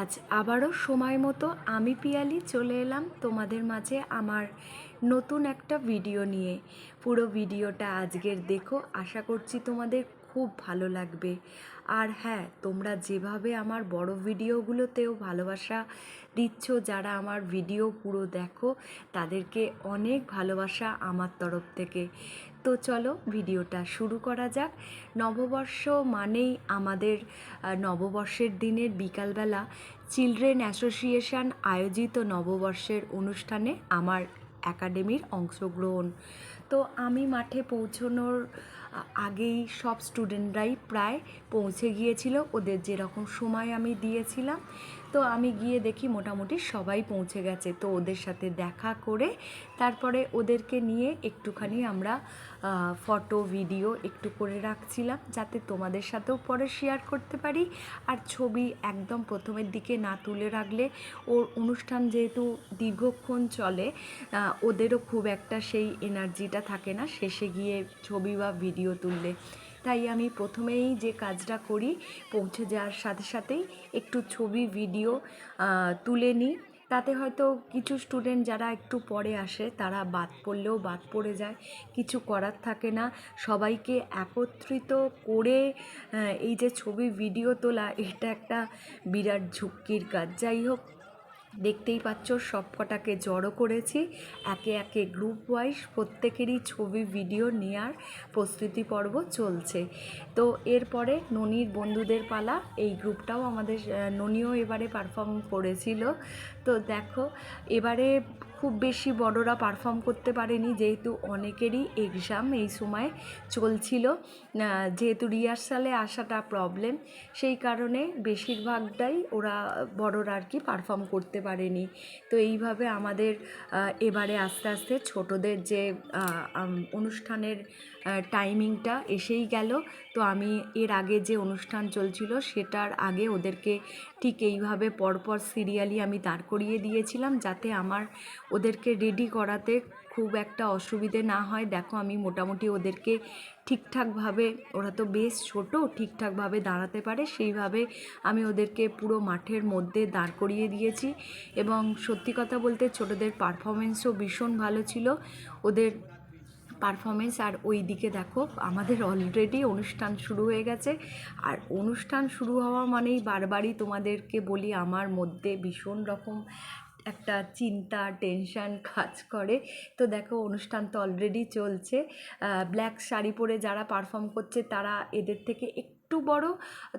আজ আবারও সময় মতো আমি পিয়ালি চলে এলাম তোমাদের মাঝে আমার নতুন একটা ভিডিও নিয়ে। পুরো ভিডিওটা আজকের দেখো, আশা করছি তোমাদের খুব ভালো লাগবে। আর হ্যাঁ তোমরা যেভাবে আমার বড় ভিডিওগুলোতেও ভালোবাসা দিচ্ছ, যারা আমার ভিডিও পুরো দেখো, তাদেরকে অনেক ভালোবাসা আমার তরফ থেকে। তো চলো ভিডিওটা শুরু করা যাক। নববর্ষ মানেই আমাদের নববর্ষের দিনের বিকালবেলা চিলড্রেন অ্যাসোসিয়েশন আয়োজিত নববর্ষের অনুষ্ঠানে আমার একাডেমির অংশগ্রহণ। তো আমি মাঠে পৌঁছনোর আগেই সব স্টুডেন্টরাই প্রায় পৌঁছে গিয়েছিল। ওদের যেরকম সময় আমি দিয়েছিলাম তো আমি গিয়ে দেখি মোটামুটি সবাই পৌঁছে গেছে। তো ওদের সাথে দেখা করে তারপরে ওদেরকে নিয়ে একটুখানি আমরা ফটো, ভিডিও একটু করে রাখছিলাম যাতে তোমাদের সাথেও পরে শেয়ার করতে পারি। আর ছবি একদম প্রথমের দিকে না তুলে রাখলে ওর অনুষ্ঠান যেহেতু দীর্ঘক্ষণ চলে ওদেরও খুব একটা সেই এনার্জিটা থাকে না। শেষে গিয়ে ছবি বা ভিডিও তুললে। তাই আমি প্রথমেই যে কাজটা করি পৌঁছে যাওয়ার সাথে সাথেই একটু ছবি, ভিডিও তুলে নিই। তাতে হয়তো কিছু স্টুডেন্ট যারা একটু পরে আসে, তারা বাদ পড়লেও বাদ পড়ে যায়। কিছু করার থাকে না। সবাইকে একত্রিত করে এই যে ছবি, ভিডিও তোলা, এটা একটা বিরাট ঝুঁকির কাজ। যাই হোক দেখতেই পাচ্ছ সব কটাকে জড়ো করেছি। একে একে গ্রুপ ওয়াইজ প্রত্যেকেরই ছবি ভিডিও নেওয়ার প্রস্তুতি পর্ব চলছে। তো এরপরে ননির বন্ধুদের পালা, এই গ্রুপটাও আমাদের ননিও এবারে পারফর্ম করেছিল। তো দেখো, এবারে খুব বেশি বড়রা পারফর্ম করতে পারেনি, যেহেতু অনেকেরই এক্সাম এই সময় চলছিল। যেহেতু রিহার্সালে আসাটা প্রবলেম সেই কারণে বেশিরভাগটাই ওরা বড়রা আর কি পারফর্ম করতে পারেনি। তো এইভাবে আমাদের এবারে আস্তে আস্তে ছোটদের যে অনুষ্ঠানের টাইমিংটা এসেই গেল। তো আমি এর আগে যে অনুষ্ঠান চলছিল, সেটার আগে ওদেরকে ঠিক এইভাবে পরপর সিরিয়ালি আমি দাঁড় করিয়ে দিয়েছিলাম, যাতে আমার ওদেরকে রেডি করাতে খুব একটা অসুবিধে না হয়। দেখো, আমি মোটামুটি ওদেরকে ঠিকঠাকভাবে, ওরা তো বেশ ছোট, ঠিকঠাকভাবে দাঁড়াতে পারে, সেইভাবে আমি ওদেরকে পুরো মাঠের মধ্যে দাঁড় করিয়ে দিয়েছি। এবং সত্যি কথা বলতে ছোটদের পারফরমেন্সও ভীষণ ভালো ছিল। ওদের পারফরমেন্স আর ওই দিকে দেখো, আমাদের অলরেডি অনুষ্ঠান শুরু হয়ে গেছে। আর অনুষ্ঠান শুরু হওয়া মানেই বারবারই তোমাদেরকে বলি, আমার মধ্যে ভীষণ রকম একটা চিন্তা টেনশান কাজ করে। তো দেখো, অনুষ্ঠান তো অলরেডি চলছে। ব্ল্যাক শাড়ি পরে যারা পারফর্ম করছে, তারা এদের থেকে একটু বড়।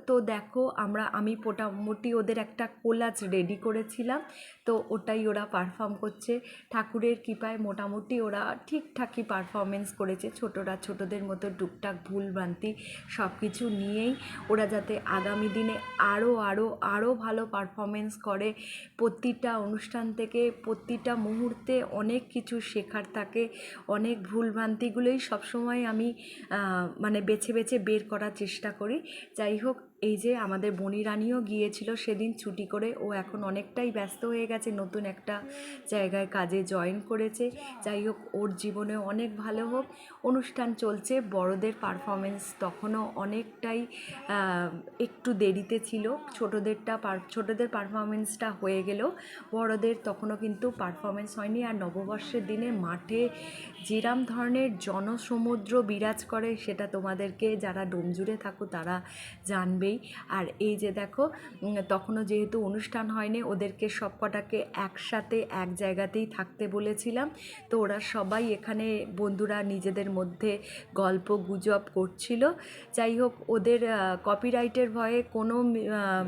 তো দেখো, আমরা, আমি মোটামুটি ওদের একটা কোলাজ রেডি করেছিলাম। তো ওটাই ওরা পারফর্ম করছে। ঠাকুরের কৃপায় মোটামুটি ওরা ঠিকঠাকই পারফরমেন্স করেছে। ছোটরা ছোটদের মতো টুকটাক ভুল ভ্রান্তি সব কিছু নিয়েই ওরা যাতে আগামী দিনে আরও আরও আরও ভালো পারফরমেন্স করে। প্রতিটা অনুষ্ঠান থেকে, প্রতিটা মুহূর্তে অনেক কিছু শেখার থাকে। অনেক ভুল ভ্রান্তিগুলোই সবসময় আমি মানে বেছে বেছে বের করার চেষ্টা করি। যাই হোক এই যে আমাদের বনি রানীও গিয়েছিল সেদিন ছুটি করে, ও এখন অনেকটাই ব্যস্ত হয়ে গেছে, নতুন একটা জায়গায় কাজে জয়েন করেছে। যাই হোক, ওর জীবনে অনেক ভালো হোক। অনুষ্ঠান চলছে, বড়দের পারফরমেন্স তখনও অনেকটাই একটু দেরিতে ছিল। ছোটোদেরটা ছোটোদের পারফরমেন্সটা হয়ে গেলেও বড়দের তখনও কিন্তু পারফরমেন্স হয়নি। আর নববর্ষের দিনে মাঠে যেরাম ধরনের জনসমুদ্র বিরাজ করে, সেটা তোমাদেরকে যারা ডোমজুড়ে থাকো, তারা জানবেই। আর এই যে দেখো তখনও যেহেতু অনুষ্ঠান হয়নি, ওদেরকে সব কটাকে একসাথে এক জায়গাতেই থাকতে বলেছিলাম। তো ওরা সবাই এখানে বন্ধুরা নিজেদের মধ্যে গল্প গুজব করছিল। যাই হোক, ওদের কপিরাইটের ভয়ে কোনো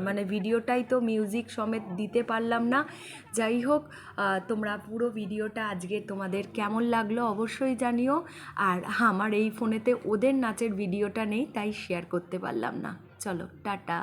মানে ভিডিওটাই তো মিউজিক সমেত দিতে পারলাম না। যাই হোক তোমরা পুরো ভিডিওটা আজকে তোমাদের কেমন লাগল অবশ্যই জানিও। আর আমার এই ফোনেতে ওদের নাচের ভিডিওটা নেই, তাই শেয়ার করতে পারলাম না। চলো টাটা।